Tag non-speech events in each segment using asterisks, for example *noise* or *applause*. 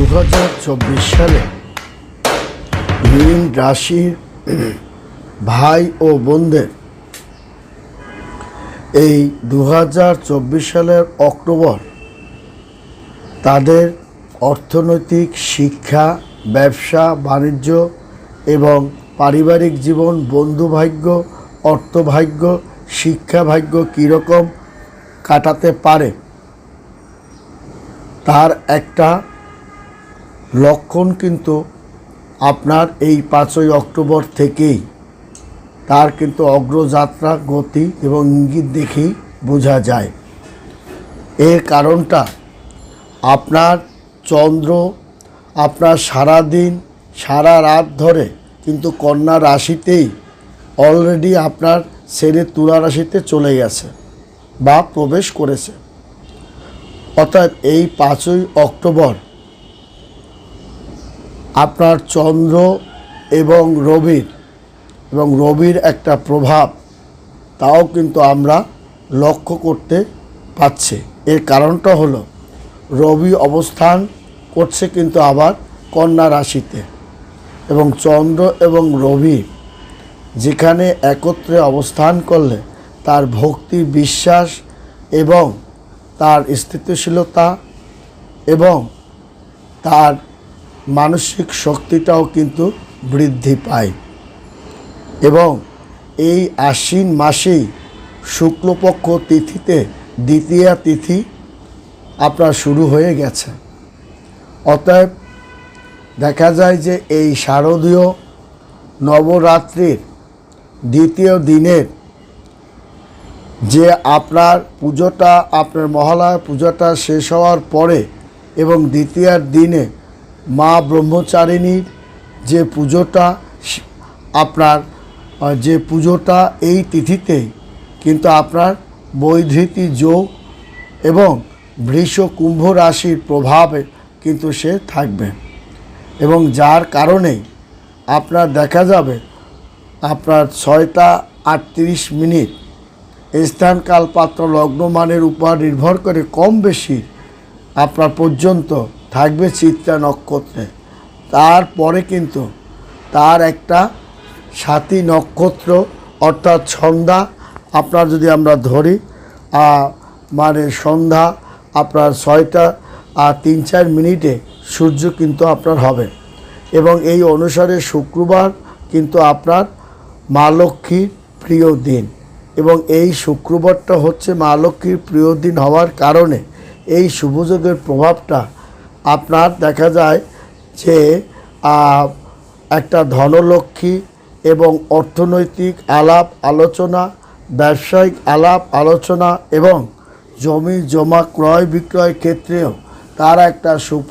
দু হাজার চব্বিশ সালে মীন রাশির ভাই ও বোনদের এই দু হাজার চব্বিশ সালের অক্টোবর তাদের অর্থনৈতিক শিক্ষা, ব্যবসা, বাণিজ্য এবং পারিবারিক জীবন বন্ধুভাগ্য অর্থভাগ্য শিক্ষাভাগ্য কীরকম কাটাতে পারে? তার একটা লক্ষণ কিন্তু আপনার এই পাঁচই অক্টোবর থেকেই। তার কিন্তু অগ্রযাত্রা গতি এবং ইঙ্গিত দেখেই বোঝা যায়। এর কারণটা আপনার চন্দ্র, আপনার সারা দিন সারা রাত ধরে কিন্তু কন্যা রাশিতেই অলরেডি আপনার ছেড়ে তুলা রাশিতে চলে গেছে বা প্রবেশ করেছে। অর্থাৎ এই পাঁচই অক্টোবর আপনার চন্দ্র এবং রবির এবং রবির একটা প্রভাব, তাও কিন্তু আমরা লক্ষ্য করতে পাচ্ছি এর কারণটা হলো, রবি অবস্থান করছে কিন্তু আবার কন্যা রাশিতে এবং চন্দ্র এবং রবি যেখানে একত্রে অবস্থান করলে তার ভক্তি, বিশ্বাস এবং তার স্থিতিশীলতা এবং তার মানসিক শক্তিটাও কিন্তু বৃদ্ধি পায়। এবং এই আশ্বিন মাসেই শুক্লপক্ষ তিথিতে দ্বিতীয়া তিথি আপনার শুরু হয়ে গেছে। অতএব দেখা যায় যে এই শারদীয় নবরাত্রির দ্বিতীয় দিনের যে আপনার পুজোটা, আপনার মহালয়া পুজোটা শেষ হওয়ার পরে এবং দ্বিতীয়ার দিনে মা ব্রহ্মচারিণীর যে পুজোটা আপনার যে পুজোটা এই তিথিতে কিন্তু আপনার বৈধৃতি যোগ এবং বৃষ কুম্ভ রাশির প্রভাবে কিন্তু সে থাকবে। এবং যার কারণেই আপনার দেখা যাবে আপনার ছয়টা আটত্রিশ মিনিট স্থানকাল পাত্র লগ্নমানের উপর নির্ভর করে কম বেশি আপনার পর্যন্ত থাকবে চিত্রা নক্ষত্রে। তারপরে কিন্তু তার একটা সাথী নক্ষত্র, অর্থাৎ সন্ধ্যা, আপনার যদি আমরা ধরি মানে সন্ধ্যা আপনার ছয়টা আর তিন, চার মিনিটে সূর্য কিন্তু আপনার হবে। এবং এই অনুসারে শুক্রবার কিন্তু আপনার মা লক্ষ্মীর প্রিয় দিন। এবং এই শুক্রবারটা হচ্ছে মা লক্ষ্মীর প্রিয় দিন হওয়ার কারণে এই শুভযোগের প্রভাবটা আপনার দেখা যায় যে একটা ধনলক্ষ্মী এবং অর্থনৈতিক আলাপ, আলোচনা, ব্যবসায়িক আলাপ, আলোচনা এবং জমি, জমা, ক্রয় বিক্রয় ক্ষেত্রেও তারা একটা সুফ,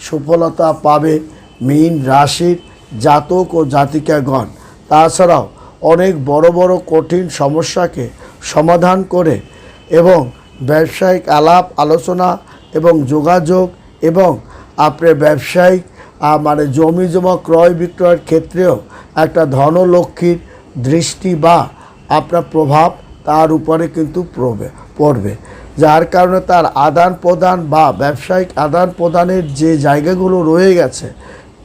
সফলতা পাবে মীন রাশির জাতক ও জাতিকাগণ। তাছাড়াও অনেক বড় বড়, কঠিন সমস্যাকে সমাধান করে এবং ব্যবসায়িক আলাপ, আলোচনা এবং যোগাযোগ এবং আপনার ব্যবসায়িক মানে জমি জমা ক্রয় বিক্রয়ের ক্ষেত্রেও একটা ধনলক্ষ্মীর দৃষ্টি বা আপনার প্রভাব তার উপরে কিন্তু পড়বে পড়বে। যার কারণে তার আদান প্রদান বা ব্যবসায়িক আদান প্রদানের যে জায়গাগুলো রয়ে গেছে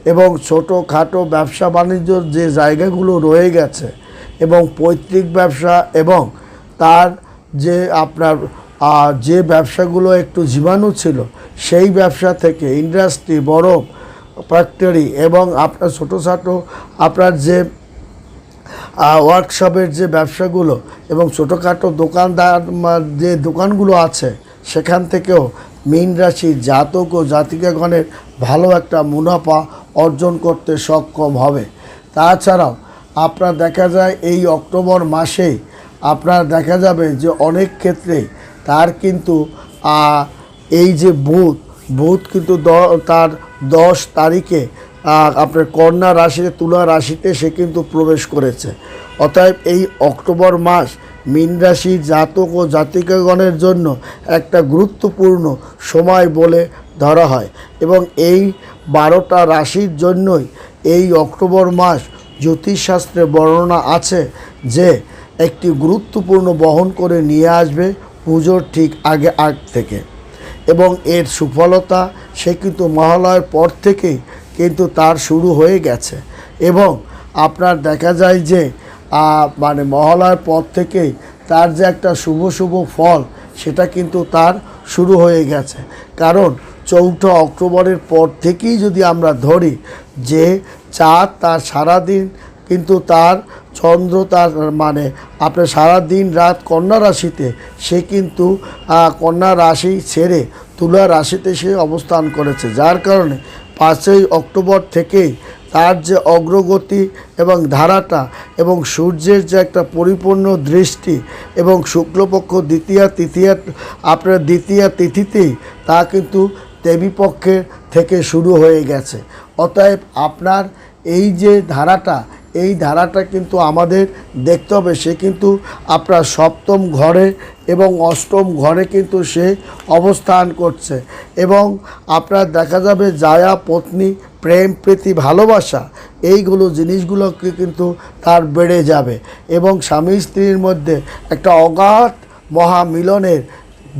এবং ছোটো খাটো ব্যবসা বাণিজ্যর যে জায়গাগুলো রয়ে গেছে এবং পৈতৃক ব্যবসা এবং তার যে আপনার যে ব্যবসাগুলো একটু জীবাণু ছিল সেই ব্যবসা থেকে ইন্ডাস্ট্রি, বড় ফ্যাক্টরি এবং আপনার ছোটো খাটো আপনার যে ওয়ার্কশপের যে ব্যবসাগুলো এবং ছোটোখাটো দোকানদার যে দোকানগুলো আছে, সেখান থেকেও মীন রাশি জাতক ও জাতিকাগণের ভালো একটা মুনাফা অর্জন করতে সক্ষম হবে। তাছাড়াও আপনার দেখা যায় এই অক্টোবর মাসেই আপনার দেখা যাবে যে অনেক ক্ষেত্রে তার কিন্তু এই যে বুধ বুধ কিন্তু তার দশ তারিখে আপনার কন্যা রাশিতে, তুলা রাশিতে সে কিন্তু প্রবেশ করেছে। অতএব এই অক্টোবর মাস মীন রাশির জাতক ও জাতিকাগণের জন্য একটা গুরুত্বপূর্ণ সময় বলে ধরা হয়। এবং এই বারোটা রাশির জন্যই এই অক্টোবর মাস জ্যোতিষশাস্ত্রে বর্ণনা আছে যে, একটি গুরুত্বপূর্ণ বহন করে নিয়ে আসবে পুজোর ঠিক আগে আগ থেকে। এবং এর সুফলতা সে কিন্তু মহালয়ের পর থেকেই কিন্তু তার শুরু হয়ে গেছে। এবং আপনার দেখা যায় যে মানে মহালয়ার পর থেকেই তার যে একটা শুভ শুভ ফল, সেটা কিন্তু তার শুরু হয়ে গেছে। কারণ চৌঠা অক্টোবরের পর থেকেই যদি আমরা ধরি যে, চাঁদ তার সারাদিন কিন্তু তার চন্দ্র তার মানে আপনার সারা দিন রাত কন্যা রাশিতে, সে কিন্তু কন্যা রাশি ছেড়ে তুলা রাশিতে সে অবস্থান করেছে। যার কারণে পাঁচই অক্টোবর থেকেই তার যে অগ্রগতি এবং ধারাটা এবং সূর্যের যে একটা পরিপূর্ণ দৃষ্টি এবং শুক্লপক্ষ দ্বিতীয়া তৃতীয়া আপনার দ্বিতীয়া তিথিতেই তা কিন্তু দেবীপক্ষের থেকে শুরু হয়ে গেছে। অতএব আপনার এই যে ধারাটা এই ধারাটা কিন্তু আমাদের দেখতে হবে। সে কিন্তু আপনার সপ্তম ঘরে এবং অষ্টম ঘরে কিন্তু সে অবস্থান করছে। এবং আপনার দেখা যাবে জায়া, পত্নী, প্রেম, প্রীতি, ভালোবাসা, এইগুলো জিনিসগুলোকে কিন্তু তার বেড়ে যাবে। এবং স্বামী স্ত্রীর মধ্যে একটা অগাধ মহামিলনের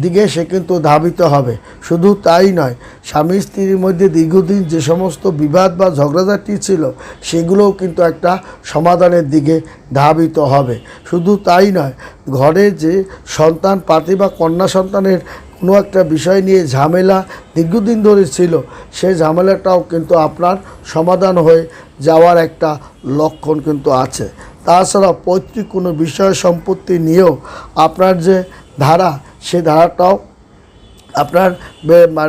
দিকে সে কিন্তু ধাবিত হবে। শুধু তাই নয়, স্বামী স্ত্রীর মধ্যে দীর্ঘদিন যে সমস্ত বিবাদ বা ঝগড়াঝাটি ছিল, সেগুলোও কিন্তু একটা সমাধানের দিকে ধাবিত হবে। শুধু তাই নয়, ঘরে যে সন্তান, পাতি বা কন্যা সন্তানের কোনো একটা বিষয় নিয়ে ঝামেলা দীর্ঘদিন ধরে ছিল সেই ঝামেলাটাও কিন্তু আপনার সমাধান হয়ে যাওয়ার একটা লক্ষণ কিন্তু আছে। তাছাড়া পৈতৃক কোনো বিষয় সম্পত্তি নিয়েও আপনার যে ধারা সে ধারাটাও আপনার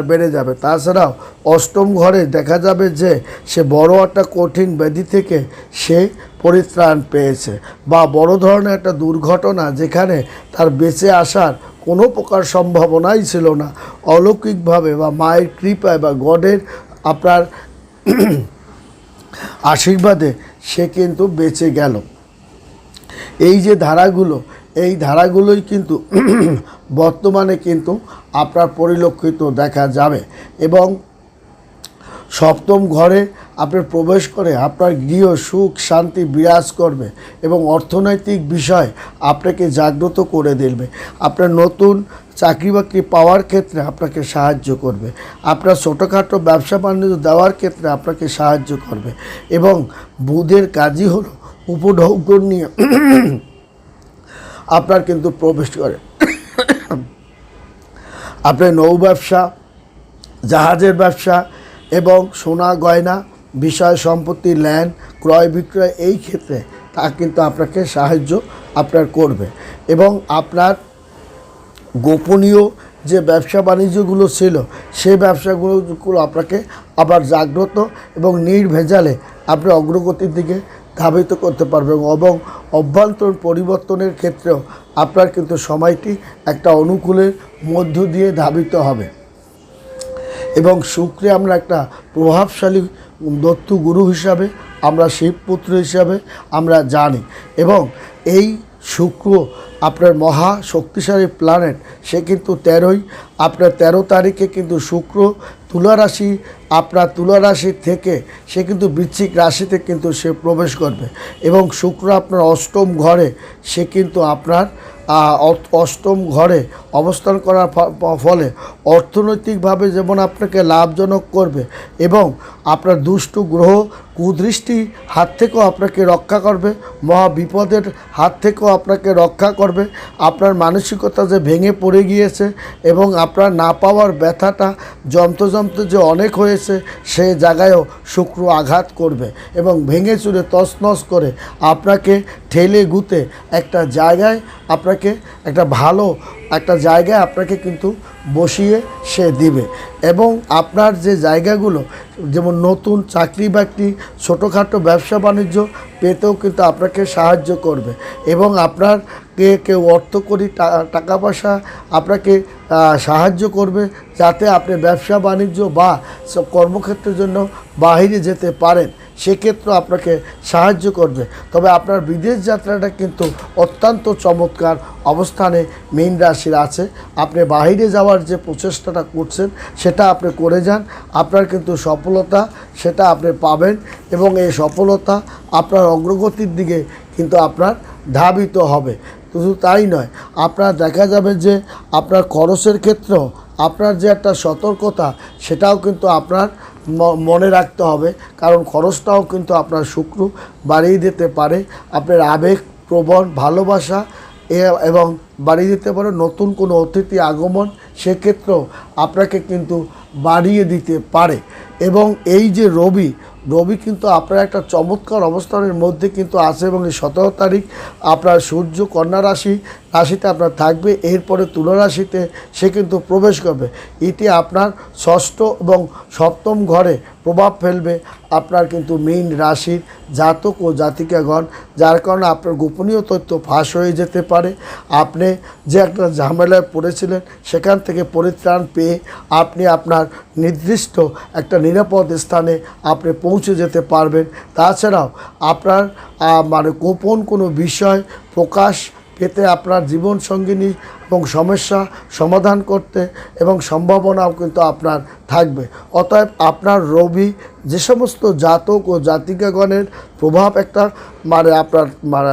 বেড়ে যাবে। তাছাড়াও অষ্টম ঘরে দেখা যাবে যে সে বড় একটা কঠিন ব্যাধি থেকে সে পরিত্রাণ পেয়েছে বা বড় ধরনের একটা দুর্ঘটনা যেখানে তার বেঁচে আসার কোনো প্রকার সম্ভাবনাই ছিল না। অলৌকিকভাবে বা মায়ের কৃপায় বা গডের আপনার *clears throat* আশীর্বাদে সে কিন্তু বেঁচে গেল। এই যে ধারাগুলো, এই ধারাগুলোই কিন্তু *clears throat* বর্তমানে কিন্তু আপনার পরিলক্ষিত দেখা যাবে এবং সপ্তম ঘরে আপনার প্রবেশ করে আপনার গৃহ সুখ, শান্তি বিরাজ করবে এবং অর্থনৈতিক বিষয় আপনাকে জাগ্রত করে দেবে। আপনার নতুন চাকরি বাকরি পাওয়ার ক্ষেত্রে আপনাকে সাহায্য করবে। আপনার ছোটোখাটো ব্যবসা বাণিজ্য দেওয়ার ক্ষেত্রে আপনাকে সাহায্য করবে এবং বুধের কাজই হলো উপঢৌকন নিয়ে *clears throat* আপনার কিন্তু প্রবেশ করে। আপনার নৌ ব্যবসা, জাহাজের ব্যবসা এবং সোনা, গয়না, বিষয় সম্পত্তি ল্যান্ড ক্রয় বিক্রয় এই ক্ষেত্রে তা কিন্তু আপনাকে সাহায্য আপনার করবে। এবং আপনার গোপনীয় যে ব্যবসা বাণিজ্যগুলো ছিল, সেই ব্যবসাগুলো আপনাকে আবার জাগ্রত এবং নির্ভেজালে আপনি অগ্রগতির দিকে ধাবিত করতে পারবে এবং অভ্যন্তরীণ পরিবর্তনের ক্ষেত্রেও আপনার কিন্তু সময়টি একটা অনুকূলের মধ্য দিয়ে ধাবিত হবে। এবং শুক্রে আমরা একটা প্রভাবশালী দত্তু গুরু হিসাবে, আমরা শিবপুত্র হিসাবে আমরা জানি এবং এই শুক্র আপনার মহা শক্তিশালী প্ল্যানেট সে কিন্তু তেরোই আপনার তেরো তারিখে কিন্তু শুক্র তুলা রাশি, আপনার তুলা রাশি থেকে সে কিন্তু বৃশ্চিক রাশিতে কিন্তু সে প্রবেশ করবে। এবং শুক্র আপনার অষ্টম ঘরে, সে কিন্তু আপনার অষ্টম ঘরে অবস্থান করার ফলে অর্থনৈতিকভাবে যেমন আপনাকে লাভজনক করবে এবং আপনার দুষ্টু গ্রহ কুদৃষ্টি হাত থেকেও আপনাকে রক্ষা করবে, মহা বিপদের হাত থেকেও আপনাকে রক্ষা করবে, আপনার মানসিকতা যে ভেঙে পড়ে গিয়েছে এবং আপনার না পাওয়ার ব্যথাটা যন্ত্রযন্ত্র যে অনেক হয়েছে, সে জায়গায়ও শুক্র আঘাত করবে এবং ভেঙে চুরে তছনছ করে আপনাকে ঠেলে গুতে একটা জায়গায় আপনাকে, একটা ভালো একটা জায়গায় আপনাকে কিন্তু বসিয়ে সে দিবে। এবং আপনার যে জায়গাগুলো, যেমন নতুন চাকরি বাকরি, ছোটোখাটো ব্যবসা বাণিজ্য, পেতেও কিন্তু আপনাকে সাহায্য করবে। এবং আপনার কে কেউ অর্থকরী টা- টাকা পয়সা আপনাকে সাহায্য করবে যাতে আপনি ব্যবসা বাণিজ্য বা কর্মক্ষেত্রের জন্য বাইরে যেতে পারেন। সেক্ষেত্রে আপনাকে সাহায্য করবে। তবে আপনার বিদেশ যাত্রাটা কিন্তু অত্যন্ত চমৎকার অবস্থানে মীন রাশির আছে। আপনি বাইরে যাওয়ার যে প্রচেষ্টাটা করছেন, সেটা আপনি করে যান। আপনার কিন্তু সফলতা, সেটা আপনি পাবেন এবং এই সফলতা আপনার অগ্রগতির দিকে কিন্তু আপনার ধাবিত হবে। শুধু তাই নয়, আপনার দেখা যাবে যে আপনার খরচের ক্ষেত্রেও আপনার যে একটা সতর্কতা, সেটাও কিন্তু আপনার মনে রাখতে হবে। কারণ খরচটাও কিন্তু আপনার শুক্র বাড়িয়ে দিতে পারে। আপনার আবেগ, প্রবণ ভালোবাসা এবং বাড়িয়ে দিতে পারে নতুন কোনো অতিথি আগমন, সেক্ষেত্রেও আপনাকে কিন্তু বাড়িয়ে দিতে পারে। এবং এই যে রবি রবি কিন্তু আপনার একটা চমৎকার অবস্থানের মধ্যে কিন্তু আছে এবং এই সতেরো তারিখ আপনার সূর্য, কন্যা রাশি, রাশিতে আপনার থাকবে। এরপরে তুলা রাশিতে সে কিন্তু প্রবেশ করবে। এটি আপনার ষষ্ঠ এবং সপ্তম ঘরে প্রভাব ফেলবে আপনার কিন্তু মীন রাশির জাতক ও জাতিকাগণ, যার কারণে আপনার গোপনীয় তথ্য ফাঁস হয়ে যেতে পারে। আপনি যে একটা ঝামেলায় পড়েছিলেন, সেখান থেকে পরিত্রাণ পেয়ে আপনি আপনার নির্দিষ্ট একটা নিরাপদ স্থানে আপনি পৌঁছে যেতে পারবেন। তাছাড়াও আপনার মানে গোপন কোনো বিষয় প্রকাশ পেতে আপনার জীবন সঙ্গিনী এবং সমস্যা সমাধান করতে এবং সম্ভাবনাও কিন্তু আপনার থাকবে। অতএব আপনার রবি যে সমস্ত জাতক ও জাতিকাগণের প্রভাব একটা মানে আপনার মানে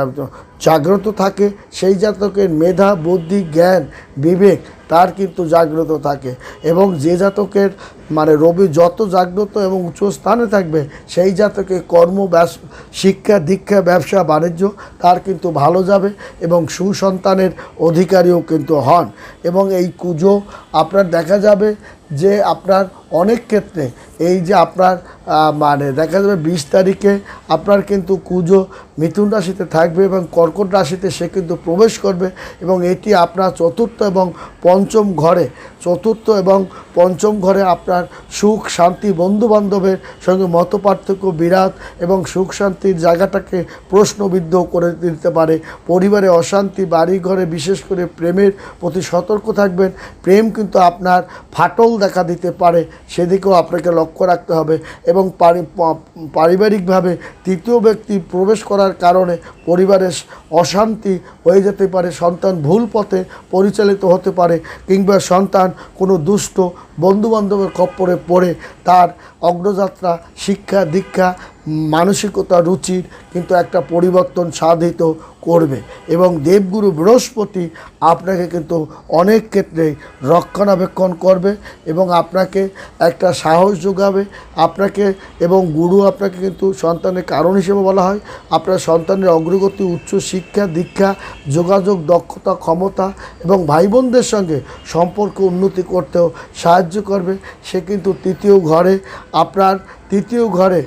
জাগ্রত থাকে, সেই জাতকের মেধা, বুদ্ধি, জ্ঞান, বিবেক, তার কিন্তু জাগ্রত থাকে। এবং যে জাতকের মানে রবি যত জাগ্রত এবং উচ্চ স্থানে থাকবে, সেই জাতকে কর্ম, ব্যাস, শিক্ষা, দীক্ষা, ব্যবসা, বাণিজ্য, তার কিন্তু ভালো যাবে এবং সুসন্তানের অধিকারীও কিন্তু হন। এবং এই কুজো, আপনার দেখা যাবে যে আপনার অনেক ক্ষেত্রে এই যে আপনার মানে দেখা যাবে বিশ তারিখে আপনার কিন্তু কুজো মিথুন রাশিতে থাকবে এবং কর্কট রাশিতে সে কিন্তু প্রবেশ করবে এবং এটি আপনার চতুর্থ এবং পঞ্চম ঘরে, চতুর্থ এবং পঞ্চম ঘরে আপনার সুখ, শান্তি বন্ধু বান্ধবের সঙ্গে মত পার্থক্য বিরাট এবং সুখ, শান্তির জায়গাটাকে প্রশ্নবিদ্ধ করে দিতে পারে। পরিবারে অশান্তি বাড়ি ঘরে বিশেষ করে প্রেমের প্রতি সতর্ক থাকবেন। প্রেম কিন্তু আপনার ফাটল দেখা দিতে পারে। সেদিকেও আপনাকে লক্ষ্য রাখতে হবে এবং পারিবারিকভাবে তৃতীয় ব্যক্তি প্রবেশ করার কারণে পরিবারের অশান্তি হয়ে যেতে পারে, সন্তান ভুল পথে পরিচালিত হতে পারে কিংবা সন্তান কোনো দুষ্ট বন্ধুবান্ধবের খপ্পরে পড়ে, তার অগ্রযাত্রা, শিক্ষা দীক্ষা, মানসিকতা রুচির কিন্তু একটা পরিবর্তন সাধিত করবে। এবং দেবগুরু বৃহস্পতি আপনাকে কিন্তু অনেক ক্ষেত্রেই রক্ষণাবেক্ষণ করবে এবং আপনাকে একটা সাহস যোগাবে। আপনাকে এবং গুরু আপনাকে কিন্তু সন্তানের কারণ হিসেবে বলা হয়। আপনার সন্তানের অগ্রগতি, উচ্চ শিক্ষা, দীক্ষা, যোগাযোগ, দক্ষতা, ক্ষমতা এবং ভাই বোনদের সঙ্গে সম্পর্ক উন্নতি করতেও সাহায্য করবে। সে কিন্তু তৃতীয় ঘরে আপনার তৃতীয় ঘরে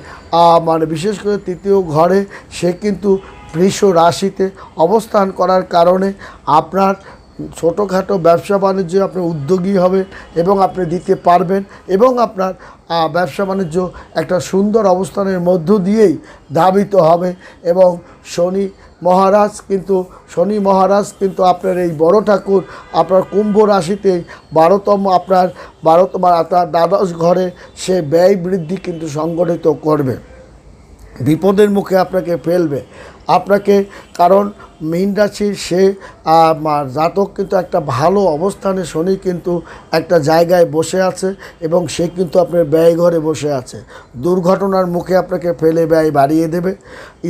মানে বিশেষ করে তৃতীয় ঘরে সে কিন্তু বৃষ রাশিতে অবস্থান করার কারণে আপনার ছোটোখাটো ব্যবসা বাণিজ্যে আপনি উদ্যোগী হবে এবং আপনি দিতে পারবেন এবং আপনার ব্যবসা বাণিজ্য একটা সুন্দর অবস্থানের মধ্য দিয়েই ধাবিত হবে এবং শনি মহারাজ কিন্তু, শনি মহারাজ কিন্তু আপনার এই বড় ঠাকুর, আপনার কুম্ভ রাশিতে বারোতম আপনার বারোতম আপনার দ্বাদশ ঘরে সে ব্যয় বৃদ্ধি কিন্তু সংগঠিত করবে। বিপদের মুখে আপনাকে ফেলবে। আপনাকে কারণ মীন রাশির সে জাতক কিন্তু একটা ভালো অবস্থানে শনি কিন্তু একটা জায়গায় বসে আছে এবং সে কিন্তু আপনার ব্যয় ঘরে বসে আছে। দুর্ঘটনার মুখে আপনাকে ফেলে ব্যয় বাড়িয়ে দেবে।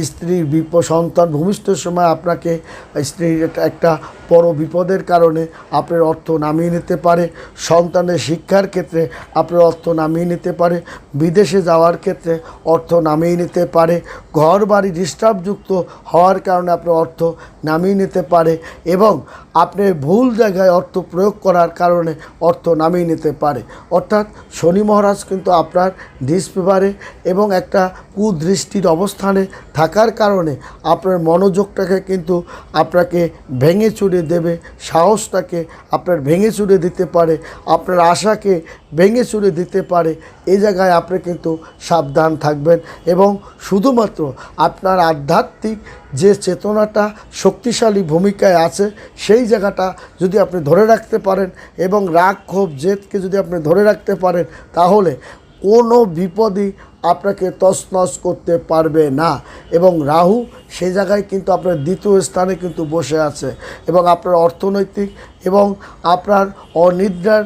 স্ত্রীর বিপ, সন্তান ভূমিষ্ঠের সময় আপনাকে স্ত্রীর একটা- একটা বড় বিপদের কারণে আপনার অর্থ নামিয়ে নিতে পারে। সন্তানের শিক্ষার ক্ষেত্রে আপনার অর্থ নামিয়ে নিতে পারে। বিদেশে যাওয়ার ক্ষেত্রে অর্থ নামিয়ে নিতে পারে। ঘর বাড়ি ডিস্টার্বযুক্ত হওয়ার কারণে আপনার অর্থ নামিয়ে নিতে পারে এবং আপনি ভুল জায়গায় অর্থ প্রয়োগ করার কারণে অর্থ নামিয়ে নিতে পারে। অর্থাৎ শনি মহারাজ কিন্তু আপনার ডিসপেপারে এবং একটা কুদৃষ্টির অবস্থানে থাকার কারণে আপনার মনোযোগটাকে কিন্তু আপনাকে ভেঙে চুরে দেবে, সাহসটাকে আপনার ভেঙে চুরে দিতে পারে, আপনার আশাকে ভেঙে চুরে দিতে পারে এই জায়গায় আপনি কিন্তু সাবধান থাকবেন এবং শুধুমাত্র আপনার আধ্যাত্মিক যে চেতনাটা শক্তিশালী ভূমিকায় আছে, সেই জায়গাটা যদি আপনি ধরে রাখতে পারেন এবং রাগ, ক্ষোভ, জেদকে যদি আপনি ধরে রাখতে পারেন, তাহলে কোনো বিপদই আপনাকে তছনছ করতে পারবে না। এবং রাহু সেই জায়গায় কিন্তু আপনার দ্বিতীয় স্থানে কিন্তু বসে আছে। এবং আপনার অর্থনৈতিক এবং আপনার অনিদ্রার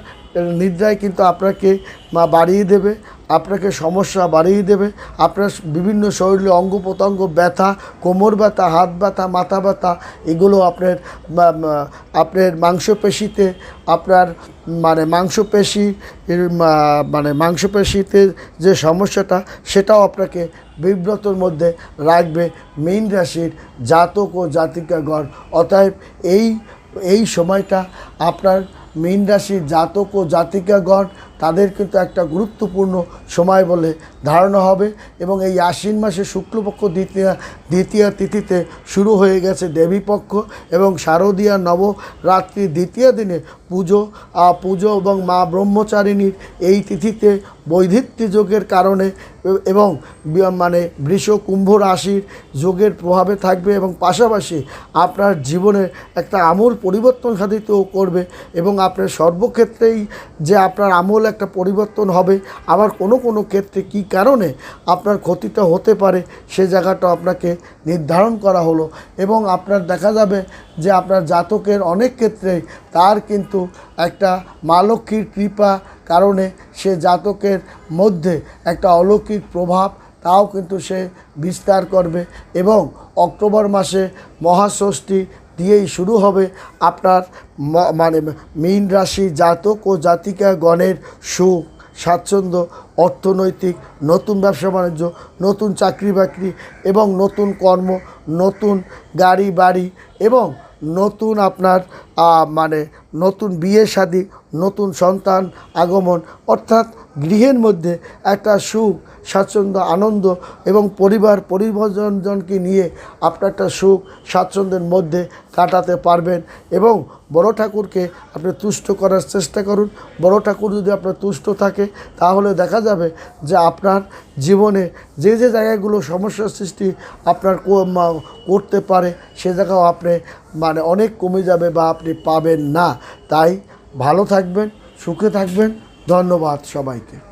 নিদ্রায় কিন্তু আপনাকে মা বাড়িয়ে দেবে, আপনাকে সমস্যা বাড়িয়ে দেবে, আপনার বিভিন্ন শরীরে অঙ্গ প্রত্যঙ্গ ব্যথা, কোমর ব্যথা, হাত ব্যথা, মাথা ব্যথা, এগুলো আপনার আপনার মাংসপেশিতে, আপনার মানে মাংসপেশি মানে মাংসপেশিতে যে সমস্যাটা, সেটাও আপনাকে বিব্রতর মধ্যে রাখবে মীন রাশির জাতক ও জাতিকাগণ। অতএব এই এই সময়টা আপনার মীন রাশির জাতক ও জাতিকাগণ তাদের কিন্তু একটা গুরুত্বপূর্ণ সময় বলে ধারণা হবে এবং এই আশ্বিন মাসে শুক্লপক্ষ দ্বিতীয় দ্বিতীয় তিথিতে শুরু হয়ে গেছে দেবীপক্ষ এবং শারদীয়া নবরাত্রি দ্বিতীয় দিনে পুজো পুজো এবং মা ব্রহ্মচারিণীর এই তিথিতে বৈধিত্য যোগের কারণে এবং মানে বৃষ কুম্ভ রাশির যোগের প্রভাবে থাকবে এবং পাশাপাশি আপনার জীবনে একটা আমূল পরিবর্তন সাধিতও করবে এবং আপনার সর্বক্ষেত্রেই যে আপনার আমূল একটা পরিবর্তন হবে। আবার কোনো কোনো ক্ষেত্রে কী কারণে আপনার ক্ষতিটা হতে পারে, সে জায়গাটা আপনাকে নির্ধারণ করা হলো। এবং আপনার দেখা যাবে যে আপনার জাতকের অনেক ক্ষেত্রেই তার কিন্তু একটা মা লক্ষ্মীর কৃপা কারণে সে জাতকের মধ্যে একটা অলৌকিক প্রভাব, তাও কিন্তু সে বিস্তার করবে। এবং অক্টোবর মাসে মহাষষ্ঠী দিয়েই শুরু হবে আপনার মানে মীন রাশি জাতক ও জাতিকা গণের সুখ, স্বাচ্ছন্দ্য, অর্থনৈতিক, নতুন ব্যবসা বাণিজ্য, নতুন চাকরি বাকরি এবং নতুন কর্ম, নতুন গাড়ি বাড়ি এবং নতুন আপনার মানে নতুন বিয়ে শাদী, নতুন সন্তান আগমন অর্থাৎ গৃহের মধ্যে একটা সুখ স্বাচ্ছন্দ্য, আনন্দ এবং পরিবার পরিবর্জনকে নিয়ে আপনার একটা সুখ, স্বাচ্ছন্দ্যের মধ্যে কাটাতে পারবেন এবং বড় ঠাকুরকে আপনি তুষ্ট করার চেষ্টা করুন। বড় ঠাকুর যদি আপনার তুষ্ট থাকে, তাহলে দেখা যাবে যে আপনার জীবনে যে যে জায়গাগুলো সমস্যার সৃষ্টি আপনার করতে পারে, সে জায়গাও আপনি মানে অনেক কমে যাবে বা আপনি পাবেন না। তাই ভালো থাকবেন, সুখে থাকবেন। ধন্যবাদ সবাইকে।